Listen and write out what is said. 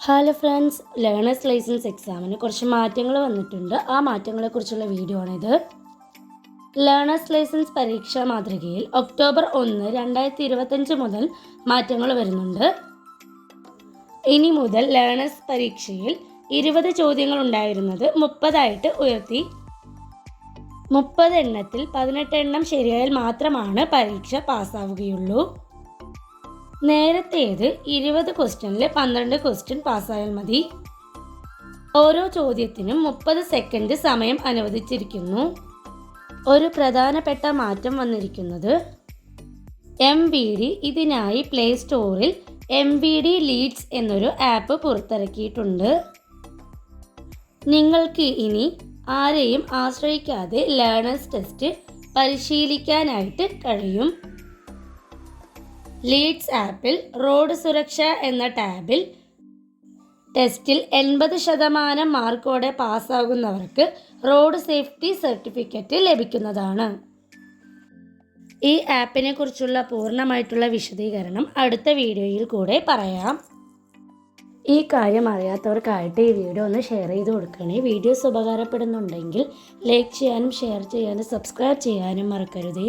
Hello friends learners licence എക്സാമിന് കുറച്ച് മാറ്റങ്ങൾ വന്നിട്ടുണ്ട്. ആ മാറ്റങ്ങളെക്കുറിച്ചുള്ള വീഡിയോ ആണിത് ലേണേഴ്സ് ലൈസൻസ് പരീക്ഷാ മാതൃകയിൽ ഒക്ടോബർ ഒന്ന് രണ്ടായിരത്തി ഇരുപത്തഞ്ച് മുതൽ മാറ്റങ്ങൾ വരുന്നുണ്ട്. ഇനി മുതൽ ലേണേഴ്സ് പരീക്ഷയിൽ ഇരുപത് ചോദ്യങ്ങൾ ഉണ്ടായിരുന്നത് മുപ്പതായിട്ട് ഉയർത്തി. മുപ്പത് എണ്ണത്തിൽ പതിനെട്ട് എണ്ണം ശരിയായാൽ മാത്രമാണ് പരീക്ഷ പാസ്സാവുകയുള്ളൂ നേരത്തേത് ഇരുപത് ക്വസ്റ്റ്യനിൽ പന്ത്രണ്ട് ക്വസ്റ്റ്യൻ പാസ്സായാൽ മതി. ഓരോ ചോദ്യത്തിനും മുപ്പത് സെക്കൻഡ് സമയം അനുവദിച്ചിരിക്കുന്നു. ഒരു പ്രധാനപ്പെട്ട മാറ്റം വന്നിരിക്കുന്നത് എം വി ഡി ഇതിനായി പ്ലേ സ്റ്റോറിൽ എം വി ഡി ലീഡ്സ് എന്നൊരു ആപ്പ് പുറത്തിറക്കിയിട്ടുണ്ട്. നിങ്ങൾക്ക് ഇനി ആരെയും ആശ്രയിക്കാതെ ലേണേഴ്സ് ടെസ്റ്റ് പരിശീലിക്കാനായിട്ട് കഴിയും. ലീഡ്സ് ആപ്പിൽ റോഡ് സുരക്ഷ എന്ന ടാബിൽ ടെസ്റ്റിൽ എൺപത് ശതമാനം മാർക്കോടെ പാസ്സാകുന്നവർക്ക് റോഡ് സേഫ്റ്റി സർട്ടിഫിക്കറ്റ് ലഭിക്കുന്നതാണ്. ഈ ആപ്പിനെ കുറിച്ചുള്ള പൂർണമായിട്ടുള്ള വിശദീകരണം അടുത്ത വീഡിയോയിൽ കൂടെ പറയാം. ഈ കാര്യം അറിയാത്തവർക്കായിട്ട് ഈ വീഡിയോ ഒന്ന് ഷെയർ ചെയ്ത് കൊടുക്കണേ. വീഡിയോസ് ഉപകാരപ്പെടുന്നുണ്ടെങ്കിൽ ലൈക്ക് ചെയ്യാനും ഷെയർ ചെയ്യാനും സബ്സ്ക്രൈബ് ചെയ്യാനും മറക്കരുതേ.